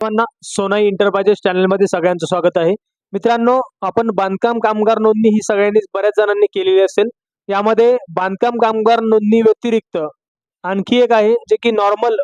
सर्वांना सोनाई इंटरप्राइजेस चॅनलमध्ये सगळ्यांचं स्वागत आहे. मित्रांनो आपण बांधकाम कामगार नोंदणी ही सगळ्यांनीच बऱ्याच जणांनी केलेली असेल. यामध्ये बांधकाम कामगार नोंदणी व्यतिरिक्त आणखी एक आहे जे की नॉर्मल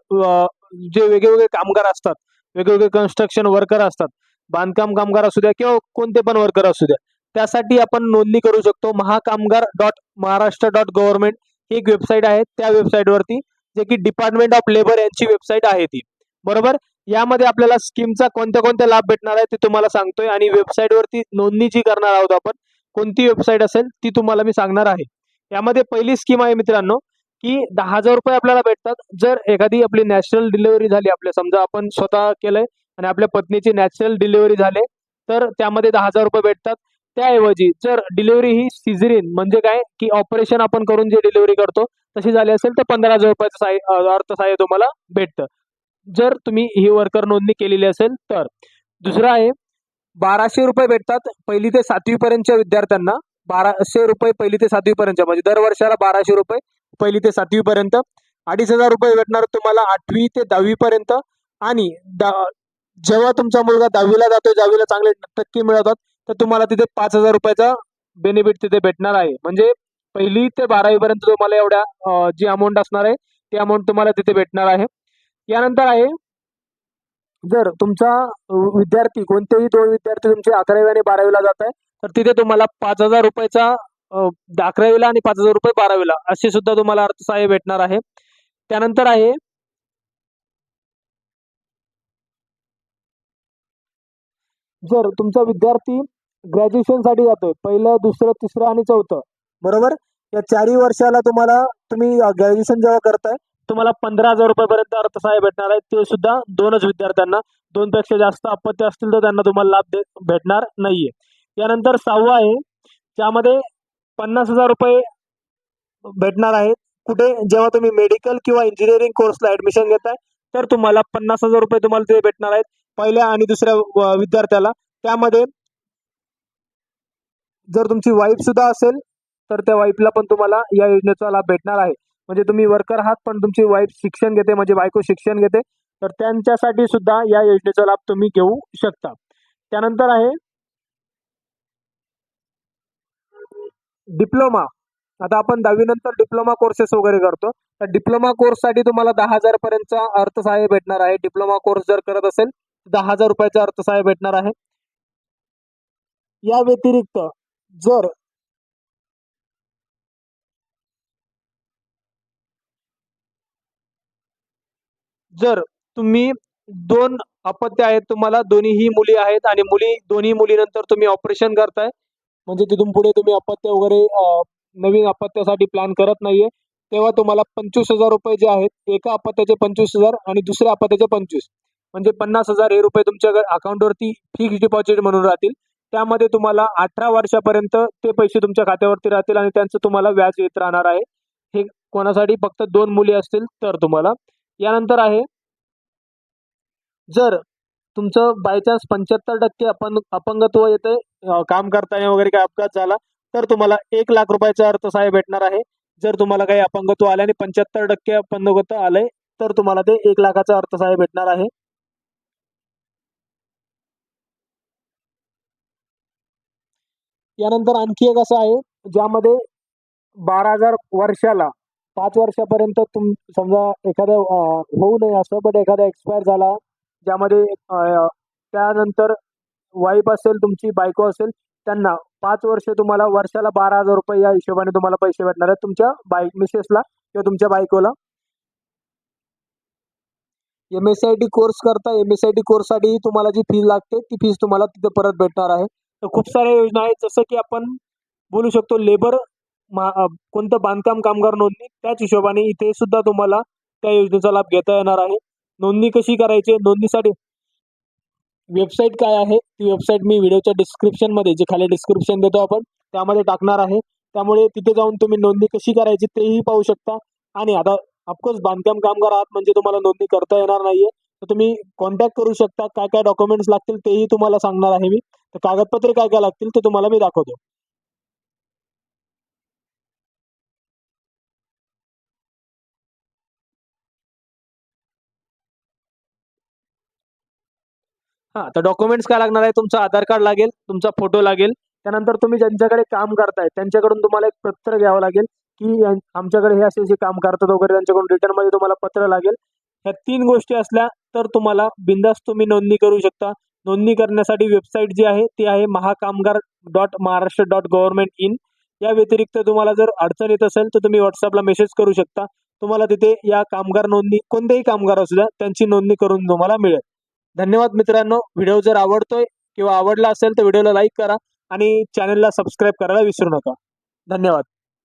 जे वेगवेगळे कामगार असतात वेगवेगळे कन्स्ट्रक्शन वर्कर असतात. बांधकाम कामगार असू द्या किंवा कोणते पण वर्कर असू द्या त्यासाठी आपण नोंदणी करू शकतो. Mahakamgar dot Maharashtra dot government ही एक वेबसाईट आहे. त्या वेबसाईटवरती जे की डिपार्टमेंट ऑफ लेबर यांची वेबसाईट आहे ती. बरोबर? यामध्ये आपल्याला स्कीमचा कोणत्या कोणत्या लाभ भेटणार आहे ते तुम्हाला सांगतोय आणि वेबसाईटवरती नोंदणी जी करणार आहोत आपण कोणती वेबसाईट असेल ती तुम्हाला मी सांगणार आहे. यामध्ये पहिली स्कीम आहे मित्रांनो की दहा हजार रुपये आपल्याला भेटतात. जर एखादी आपली नॅशनल डिलिव्हरी झाली आपल्या समजा आपण स्वतः केलंय आणि आपल्या पत्नीची नॅचरल डिलिव्हरी झाले तर त्यामध्ये दहा हजार रुपये भेटतात. त्याऐवजी जर डिलिव्हरी ही सिझरीन म्हणजे काय? की ऑपरेशन आपण करून जी डिलिव्हरी करतो तशी झाली असेल तर पंधरा हजार रुपयाचं साय अर्थसहाय्य तुम्हाला भेटतं. जर तुम्ही ही वर्कर नोंदणी केलेली असेल तर. दुसरं आहे बाराशे रुपये भेटतात पहिली ते सातवीपर्यंतच्या विद्यार्थ्यांना. बाराशे रुपये पहिली ते सातवीपर्यंतच्या म्हणजे दर वर्षाला बाराशे रुपये पहिली ते सातवीपर्यंत अडीच हजार रुपये भेटणार तुम्हाला आठवी ते दहावीपर्यंत आणि दा जेव्हा तुमचा मुलगा दहावीला जातो दहावीला चांगले टक्के मिळवतात तर तुम्हाला तिथे पाच हजार रुपयाचा बेनिफिट तिथे भेटणार आहे. म्हणजे पहिली ते बारावीपर्यंत तुम्हाला एवढ्या जी अमाऊंट असणार आहे ती अमाऊंट तुम्हाला तिथे भेटणार आहे. यानंतर आहे जर तुमचा विद्यार्थी कोणतेही दोन विद्यार्थी तुमचे अकरावी आणि बारावीला जात आहे तर तिथे तुम्हाला पाच हजार रुपयाचा अकरावीला आणि पाच हजार रुपये बारावीला असे सुद्धा तुम्हाला अर्थसहाय्य भेटणार आहे. त्यानंतर आहे जर तुमचा विद्यार्थी ग्रॅज्युएशनसाठी जातोय पहिलं दुसरं तिसरं आणि चौथं बरोबर? या चारही वर्षाला तुम्हाला तुम्ही ग्रॅज्युएशन जेव्हा करताय तुम्हाला पंधरा हजार रुपयापर्यंत अर्थसहाय्य भेटणार आहे. ते सुद्धा दोनच विद्यार्थ्यांना. दोन पेक्षा जास्त अपत्य असतील तर त्यांना तुम्हाला लाभ दे भेटणार नाहीये. यानंतर सहावा आहे. त्यामध्ये पन्नास हजार रुपये भेटणार आहेत. कुठे? जेव्हा तुम्ही मेडिकल किंवा इंजिनिअरिंग कोर्सला ऍडमिशन घेताय तर तुम्हाला पन्नास हजार रुपये तुम्हाला ते भेटणार आहेत. पहिल्या आणि दुसऱ्या विद्यार्थ्याला. त्यामध्ये जर तुमची वाईफ सुद्धा असेल तर त्या वाईफला पण तुम्हाला या योजनेचा लाभ भेटणार आहे. म्हणजे तुम्ही वर्कर आहात पण तुमची वाईफ शिक्षण घेते म्हणजे बायको शिक्षण घेते तर त्यांच्यासाठी सुद्धा या योजनेचा लाभ तुम्ही घेऊ शकता. त्यानंतर आहे डिप्लोमा आता आपण दहावीनंतर डिप्लोमा कोर्सेस वगैरे करतो. तर डिप्लोमा कोर्ससाठी तुम्हाला दहा हजार पर्यंतचा अर्थसहाय्य भेटणार आहे. डिप्लोमा कोर्स जर करत असेल दहा हजार रुपयाचा अर्थसहाय्य भेटणार आहे. या व्यतिरिक्त जर जर तुम्ही दोन अपत्य आहेत तुम्हाला दोन्हीही मुली आहेत आणि मुली दोन्ही मुलीनंतर तुम्ही ऑपरेशन करताय म्हणजे तिथून पुढे तुम्ही अपत्य वगैरे नवीन अपत्यासाठी प्लॅन करत नाहीये तेव्हा तुम्हाला पंचवीस हजार रुपये जे आहेत एका अपत्याचे पंचवीस हजार आणि दुसऱ्या अपत्याचे पंचवीस. म्हणजे पन्नास हजार हे रुपये तुमच्या अकाउंटवरती फिक्स डिपॉझिट म्हणून राहतील. त्यामध्ये तुम्हाला अठरा वर्षापर्यंत ते पैसे तुमच्या खात्यावरती राहतील आणि त्यांचं तुम्हाला व्याज येत राहणार आहे. हे कोणासाठी? फक्त दोन मुली असतील तर तुम्हाला. यानंतर आहे जर तुमचं बाय चान्स पंच्याहत्तर टक्के अपन अपंगत्व येते काम करताना वगैरे काही अपघात झाला तर तुम्हाला एक लाख रुपयाचा अर्थसहाय्य भेटणार आहे. जर तुम्हाला काही अपंगत्व आले आणि पंच्याहत्तर टक्के अपंगत्व आले तर तुम्हाला ते एक लाखाचा अर्थसहाय्य भेटणार आहे. यानंतर आणखी एक असं आहे ज्यामध्ये बारा हजार वर्षाला पाच वर्षापर्यंत तुम समजा एखादं होऊ नये असं बट एखादा एक्सपायर झाला ज्यामध्ये त्यानंतर वाईफ असेल तुमची बायको असेल त्यांना पाच वर्ष तुम्हाला वर्षाला बारा हजार रुपये या हिशोबाने तुम्हाला पैसे भेटणार आहेत तुमच्या बाईक मिसेसला किंवा तुमच्या बायकोला. M S I T course करता एम एस आय टी कोर्ससाठी तुम्हाला जी फीज लागते ती फीज तुम्हाला तिथे परत भेटणार आहे. तर खूप साऱ्या योजना आहेत जसं की आपण बोलू शकतो लेबर मा कोणतं बांधकाम कामगार नोंदणी त्याच हिशोबाने इथे सुद्धा तुम्हाला त्या योजनेचा लाभ घेता येणार आहे. नोंदणी कशी करायची? नोंदणीसाठी वेबसाईट काय आहे? ती वेबसाईट मी व्हिडिओच्या डिस्क्रिप्शनमध्ये जे खाली डिस्क्रिप्शन देतो आपण त्यामध्ये टाकणार आहे. त्यामुळे तिथे जाऊन तुम्ही नोंदणी कशी करायची तेही पाहू शकता. आणि आता ऑफकोर्स बांधकाम कामगार आहात म्हणजे तुम्हाला नोंदणी करता येणार नाहीये. तर तुम्ही कॉन्टॅक्ट करू शकता काय काय डॉक्युमेंट्स लागतील तेही तुम्हाला सांगणार आहे मी. तर कागदपत्रे काय काय लागतील ते तुम्हाला मी दाखवतो. हां तर डॉक्युमेंट्स काय लागणार आहे? तुमचं आधार कार्ड लागेल तुमचा फोटो लागेल. त्यानंतर तुम्ही ज्यांच्याकडे काम करताय त्यांच्याकडून तुम्हाला एक पत्र घ्यावं लागेल की आमच्याकडे हे असे जे काम करतात वगैरे त्यांच्याकडून रिटर्नमध्ये तुम्हाला पत्र लागेल. ह्या तीन गोष्टी असल्या तर तुम्हाला बिंदास तुम्ही नोंदणी करू शकता. नोंदणी करण्यासाठी वेबसाईट जी आहे ती आहे Mahakamgar dot Maharashtra dot government in या व्यतिरिक्त तुम्हाला जर अडचण येत असेल तर तुम्ही व्हॉट्सअपला मेसेज करू शकता. तुम्हाला तिथे या कामगार नोंदणी कोणतेही कामगार असू द्या त्यांची नोंदणी करून तुम्हाला मिळेल. धन्यवाद मित्रांनो. व्हिडिओ जर आवडतोय किंवा आवडला असेल तर व्हिडिओला लाईक करा आणि चॅनलला सबस्क्राईब करायला विसरू नका. धन्यवाद.